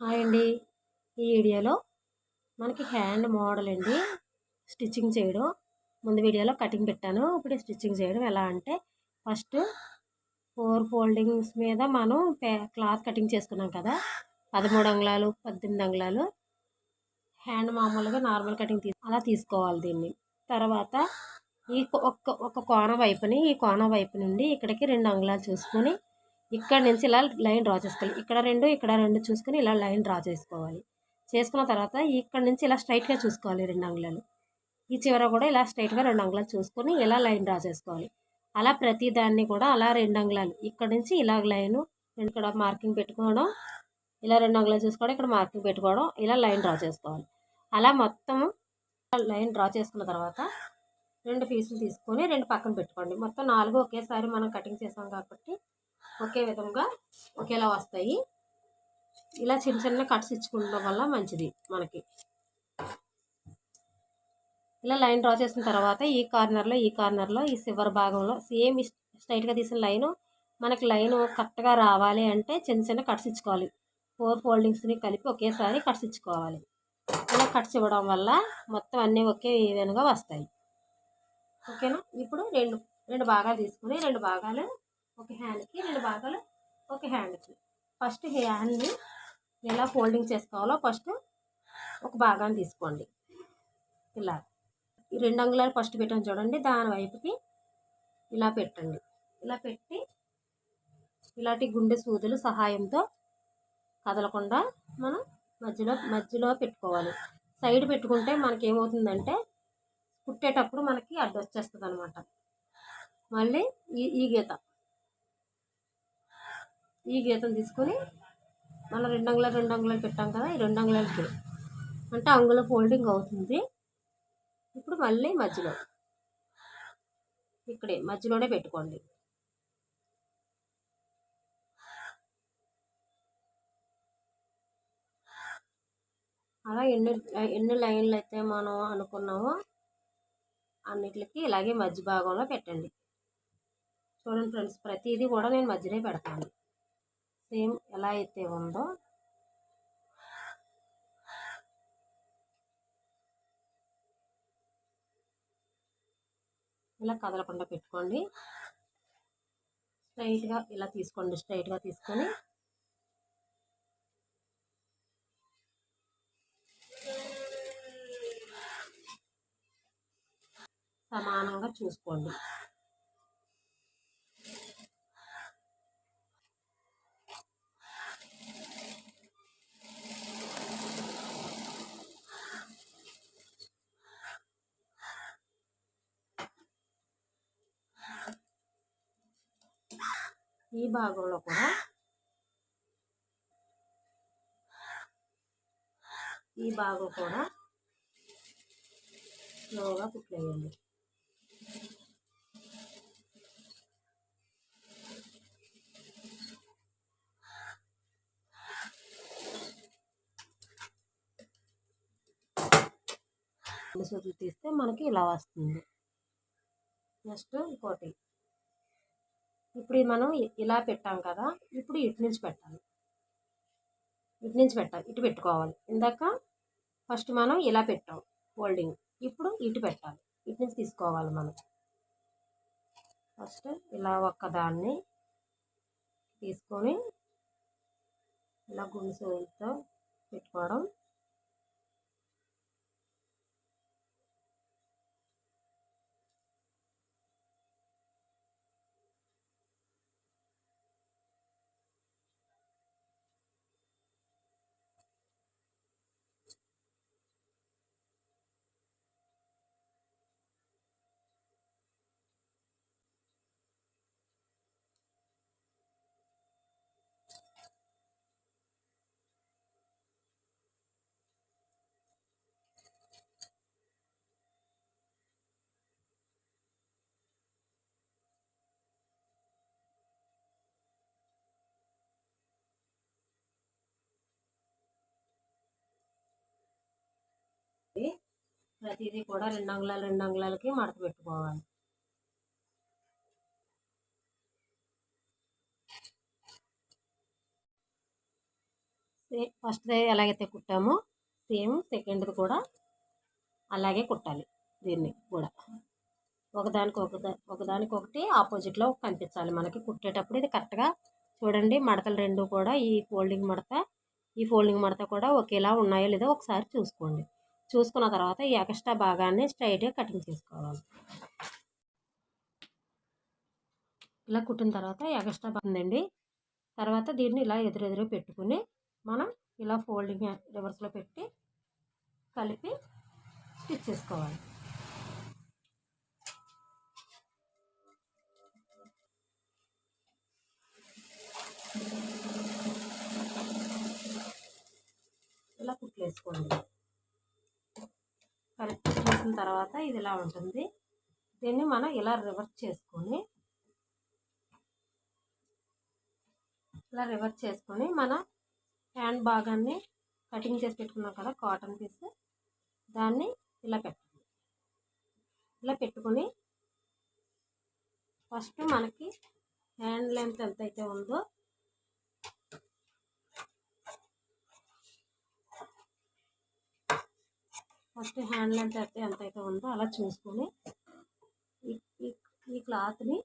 Hi అండి. ఈ వీడియోలో మనకి హ్యాండ్ మోడల్ అండి. స్టిచ్చింగ్ చేయడం. ముందు వీడియోలో కటింగ్ పెట్టాను. ఇప్పుడు స్టిచ్చింగ్ చేయడం ఎలా అంటే ఫస్ట్ ఫోర్ ఫోల్డింగ్స్ మీద మనం క్లాత్ కటింగ్ చేసుకున్నాం కదా. పదమూడు అంగుళాలు పద్దెనిమిది అంగుళాలు హ్యాండ్ మామూలుగా నార్మల్ కటింగ్ తీ అలా తీసుకోవాలి దీన్ని. తర్వాత ఈ ఒక్క ఒక కోణ వైపుని ఈ కోణ వైపు నుండి ఇక్కడికి రెండు అంగుళాలు చూసుకొని ఇక్కడ నుంచి ఇలా లైన్ డ్రా చేసుకోవాలి. ఇక్కడ రెండు ఇక్కడ రెండు చూసుకొని ఇలా లైన్ డ్రా చేసుకోవాలి. చేసుకున్న తర్వాత ఇక్కడ నుంచి ఇలా స్ట్రైట్గా చూసుకోవాలి రెండు అంగుళాలు. ఈ చివర కూడా ఇలా స్ట్రైట్గా రెండు అంగుళాలు చూసుకొని ఇలా లైన్ డ్రా చేసుకోవాలి. అలా ప్రతి దాన్ని కూడా అలా రెండు అంగుళాలు. ఇక్కడ నుంచి ఇలా లైను ఇక్కడ మార్కింగ్ పెట్టుకోవడం ఇలా రెండు అంగుళాలు చూసుకోవడం ఇక్కడ మార్కింగ్ పెట్టుకోవడం ఇలా లైన్ డ్రా చేసుకోవాలి. అలా మొత్తం లైన్ డ్రా చేసుకున్న తర్వాత రెండు పీసులు తీసుకొని రెండు పక్కన పెట్టుకోండి. మొత్తం నాలుగు ఒకేసారి మనం కటింగ్ చేసాం కాబట్టి ఒకే విధంగా ఒకేలా వస్తాయి. ఇలా చిన్న చిన్న కట్స్ ఇచ్చుకోవడం వల్ల మంచిది మనకి. ఇలా లైన్ డ్రా చేసిన తర్వాత ఈ కార్నర్లో ఈ కార్నర్లో ఈ సివర్ భాగంలో సేమ్ స్ట్రైట్గా తీసిన లైను మనకి లైన్ కరెక్ట్గా రావాలి అంటే చిన్న చిన్న కట్స్ ఇచ్చుకోవాలి. ఫోర్ ఫోల్డింగ్స్ని కలిపి ఒకేసారి కట్స్ ఇచ్చుకోవాలి. ఇలా కట్స్ ఇవ్వడం వల్ల మొత్తం అన్నీ ఒకే విధంగా వస్తాయి. ఓకేనా? ఇప్పుడు రెండు రెండు భాగాలు తీసుకుని రెండు భాగాలు ఒక హ్యాండ్కి రెండు భాగాలు ఒక హ్యాండ్కి ఫస్ట్ హ్యాండ్ని ఎలా ఫోల్డింగ్ చేసుకోవాలో ఫస్ట్ ఒక భాగాన్ని తీసుకోండి. ఇలా. ఈ రెండు అంగుళాలు ఫస్ట్ పెట్టాను చూడండి దాని వైపుకి ఇలా పెట్టండి. ఇలా పెట్టి ఇలాంటి గుండె సూదులు సహాయంతో కదలకుండా మనం మధ్యలో మధ్యలో పెట్టుకోవాలి. సైడ్ పెట్టుకుంటే మనకేమవుతుందంటే కుట్టేటప్పుడు మనకి అడ్డు వచ్చేస్తుంది అనమాట మళ్ళీ ఈ ఈ గీత. ఈ గీతను తీసుకొని మళ్ళీ రెండు అంగుళాలు రెండు అంగుళాలు పెట్టాం కదా ఈ రెండు అంగుళాలకి అంటే అంగుళ ఫోల్డింగ్ అవుతుంది. ఇప్పుడు మళ్ళీ మధ్యలో. ఇక్కడే మధ్యలోనే పెట్టుకోండి. అలా ఎన్ని ఎన్ని లైన్లు అయితే మనం అనుకున్నామో అన్నిటికి ఇలాగే మధ్య భాగంలో పెట్టండి. చూడండి ఫ్రెండ్స్ ప్రతిదీ కూడా నేను మధ్యనే పెడతాను. సేమ్ ఎలా అయితే ఉందో ఇలా కదలకుండా పెట్టుకోండి. స్ట్రైట్గా ఇలా తీసుకోండి. స్ట్రైట్గా తీసుకొని సమానంగా చూసుకోండి. ఈ భాగంలో కూడా ఈ భాగం కూడా స్లోగా కుట్లేయండి సూట్లు తీస్తే మనకి ఇలా వస్తుంది. నెక్స్ట్ ఇంకోటి. ఇప్పుడు మనం ఇలా పెట్టాం కదా ఇప్పుడు ఇటు నుంచి పెట్టాలి. ఇటు నుంచి పెట్టాలి ఇటు పెట్టుకోవాలి. ఇందాక ఫస్ట్ మనం ఇలా పెట్టాం హోల్డింగ్ ఇప్పుడు ఇటు పెట్టాలి ఇటు నుంచి తీసుకోవాలి మనం. ఫస్ట్ ఇలా ఒక్కదాన్ని తీసుకొని ఇలా గుండు పెట్టుకోవడం ప్రతిదీ కూడా రెండు అంగుళాలు రెండు అంగుళాలకి మడత పెట్టుకోవాలి. సే- ఎలాగైతే కుట్టామో సేమ్ సెకండ్ది కూడా అలాగే కుట్టాలి దీన్ని కూడా. ఒకదానికి ఒక ఒకదానికొకటి ఆపోజిట్లో కనిపించాలి మనకి. కుట్టేటప్పుడు ఇది కరెక్ట్గా చూడండి మడతలు రెండు కూడా ఈ ఫోల్డింగ్ మడత ఈ ఫోల్డింగ్ మడత కూడా ఒకేలా ఉన్నాయో లేదో ఒకసారి చూసుకోండి. చూసుకున్న తర్వాత ఈ ఎక్స్ట్రా భాగాన్ని స్ట్రైట్గా కటింగ్ చేసుకోవాలి. ఇలా కుట్టిన తర్వాత ఎక్స్ట్రా బాగుందండి తర్వాత దీన్ని ఇలా ఎదురెదురు పెట్టుకుని మనం ఇలా ఫోల్డింగ్ రివర్స్లో పెట్టి కలిపి స్టిచ్ చేసుకోవాలి. ఇలా కుట్లు వేసుకోండి. కలిపి చేసిన తర్వాత ఇది ఇలా ఉంటుంది. దీన్ని మనం ఇలా రివర్స్ చేసుకొని ఇలా రివర్స్ చేసుకొని మన హ్యాండ్ భాగాన్ని కటింగ్ చేసి పెట్టుకున్నాం కదా కాటన్ పీస్. దాన్ని ఇలా పెట్టండి. ఇలా పెట్టుకొని ఫస్ట్ మనకి హ్యాండ్ లెంత్ ఎంత అయితే ఉందో ఫస్ట్ హ్యాండ్ లెంత్ అయితే ఎంత అయితే ఉందో అలా చూసుకొని ఈ ఈ- ఈ క్లాత్ని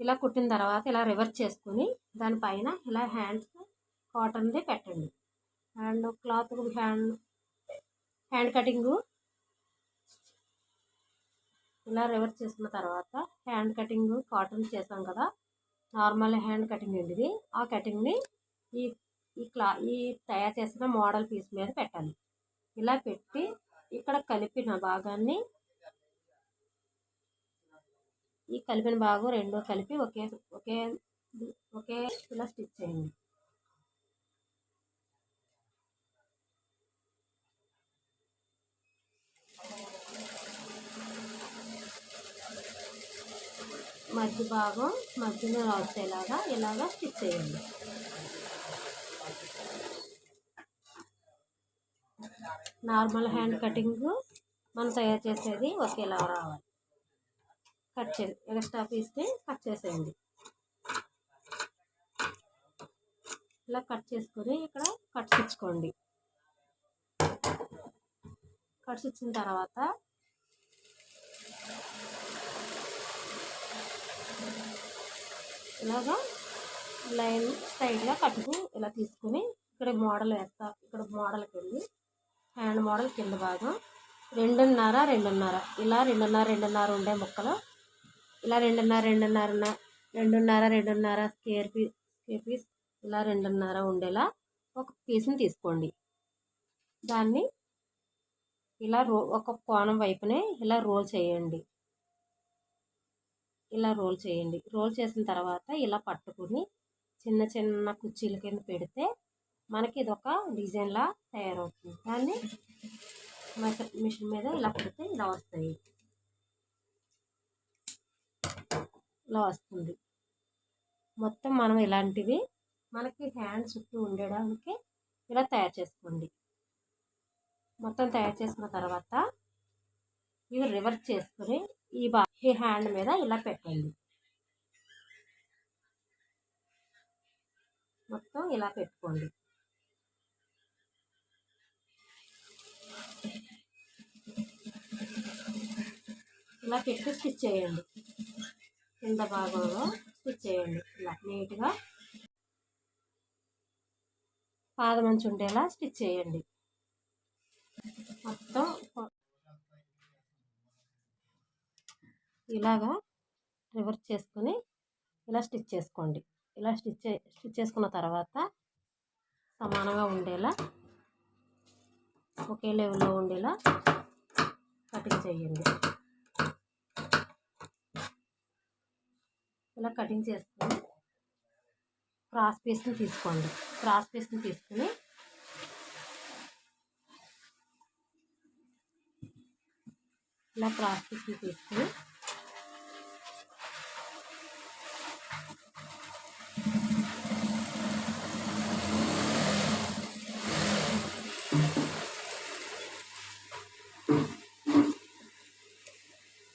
ఇలా కుట్టిన తర్వాత ఇలా రివర్స్ చేసుకొని దానిపైన ఇలా హ్యాండ్స్ కాటన్ది పెట్టండి. And cloth hand hand cutting ఇలా రివర్స్ చేసిన తర్వాత హ్యాండ్ కటింగ్ కాటన్ చేసాం కదా నార్మల్ హ్యాండ్ కటింగ్ అండి ఇది. ఆ కటింగ్ని ఈ ఈ క్లా ఈ తయారు చేసిన మోడల్ పీస్ మీద పెట్టాలి. ఇలా పెట్టి ఇక్కడ కలిపిన భాగాన్ని ఈ కలిపిన భాగం రెండో కలిపి ఒకే ఒకే ఒకే ఇలా స్టిచ్ చేయండి. మధ్య భాగం మధ్యలో వచ్చేలాగా ఇలాగా స్టిచ్ చేయండి. నార్మల్ హ్యాండ్ కటింగ్ మనం తయారు చేసేది ఒకేలా రావాలి. కట్ చే ఎక్స్ట్రా పీస్ని కట్ చేసేయండి. ఇలా కట్ చేసుకొని ఇక్కడ కట్స్ ఇచ్చుకోండి కట్స్ ఇచ్చిన తర్వాత ఇలాగా లైన్ స్ట్రైట్గా కట్టుకు ఇలా తీసుకుని ఇక్కడ మోడల్ వేస్తా ఇక్కడ మోడల్కి వెళ్ళి హ్యాండ్ మోడల్ కింద భాగం రెండున్నర రెండున్నర. ఇలా రెండున్నర రెండున్నర ఉండే ముక్కలు. ఇలా రెండున్నర రెండున్నర రెండున్నర రెండున్నర స్కేర్ పీస్ స్కేర్ పీస్ ఇలా రెండున్నర ఉండేలా ఒక పీస్ని తీసుకోండి. దాన్ని ఇలా రో ఒక కోణం వైపునే ఇలా రోల్ చేయండి. ఇలా రోల్ చేయండి. రోల్ చేసిన తర్వాత ఇలా పట్టుకుని చిన్న చిన్న కుర్చీల కింద పెడితే మనకి ఇది ఒక డిజైన్లా తయారవుతుంది. దాన్ని మిషన్ మీద ఇలా పెడితే ఇలా వస్తాయి. ఇలా వస్తుంది. మొత్తం మనం ఇలాంటివి మనకి హ్యాండ్ చుట్టూ ఉండడానికి ఇలా తయారు చేసుకోండి. మొత్తం తయారు చేసుకున్న తర్వాత ఇవి రివర్స్ చేసుకుని ఈ బా ఈ హ్యాండ్ మీద ఇలా పెట్టండి. మొత్తం ఇలా పెట్టుకోండి. ఇలా పెట్టి స్టిచ్ చేయండి. కింద భాగంలో స్టిచ్ చేయండి. ఇలా నీట్గా పాదమంచు ఉండేలా స్టిచ్ చేయండి. మొత్తం ఇలాగా రివర్స్ చేసుకొని ఇలా స్టిచ్ చేసుకోండి. ఇలా స్టిచ్ స్టిచ్ చేసుకున్న తర్వాత సమానంగా ఉండేలా ఒకే లెవెల్లో ఉండేలా కటింగ్ చేయండి. ఇలా కటింగ్ చేసుకుని క్రాస్ పీస్ని తీసుకోండి. క్రాస్ పీస్ని తీసుకుని ఇలా క్రాస్ పీస్ని తీసుకుని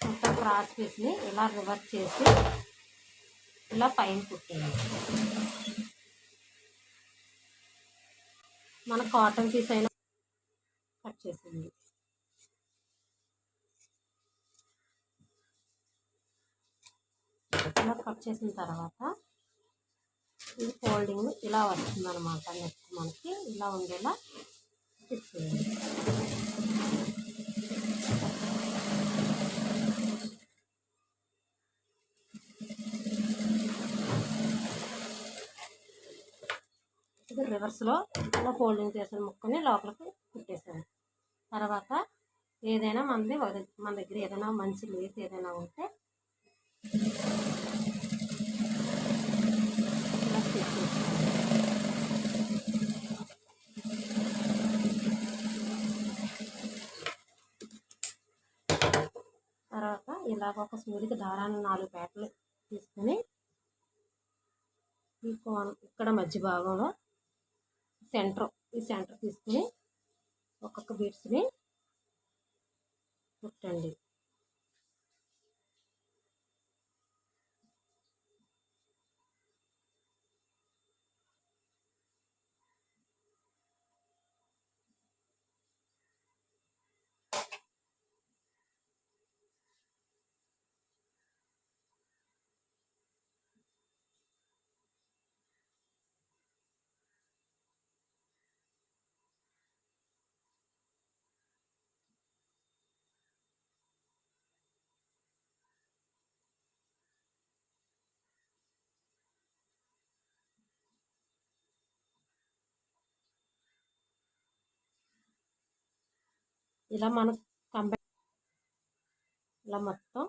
మొత్తం క్రాస్ పీస్ని ఇలా రివర్స్ చేసి ఇలా పైన కుట్టేయాలి మన కాటన్ పీస్ అయినా కట్ చేసేయండి. ఇలా కట్ చేసిన తర్వాత ఇది ఫోల్డింగ్ ఇలా వస్తుంది అనమాట నెక్స్ట్ మనకి ఇలా ఉండేలా స్టిచ్ రివర్స్లో ఇలా ఫోల్డింగ్ చేసిన ముక్కని లోపలికి కుట్టేసాను తర్వాత ఏదైనా మనది మన దగ్గర ఏదైనా మంచి లేస్ ఏదైనా ఉంటే తర్వాత ఇలాగ ఒక సూదికి దారాన్ని నాలుగు పేటలు తీసుకుని ఈ కోన్ ఇక్కడ మధ్య భాగంలో సెంటర్ ఈ సెంటర్ తీసుకుని ఒక్కొక్క బీట్స్ని కుట్టండి ఇలా మనం కంబైన్ ఇలా మొత్తం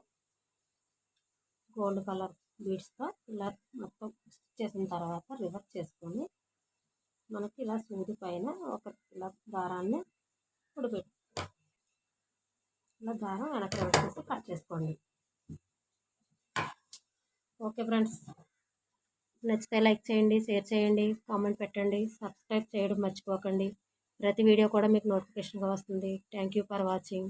గోల్డ్ కలర్ బీడ్స్తో ఇలా మొత్తం స్టిచ్ చేసిన తర్వాత రివర్స్ చేసుకొని మనకి ఇలా సూది పైన ఒక ఇలా దారాన్ని ఉడిపెట్టు ఇలా దారం వెనక వచ్చేసి కట్ చేసుకోండి. Okay friends. నచ్చితే లైక్ చేయండి షేర్ చేయండి కామెంట్ పెట్టండి సబ్స్క్రైబ్ చేయడం మర్చిపోకండి. ప్రతి వీడియో కూడా మీకు నోటిఫికేషన్గా వస్తుంది. Thank you for watching.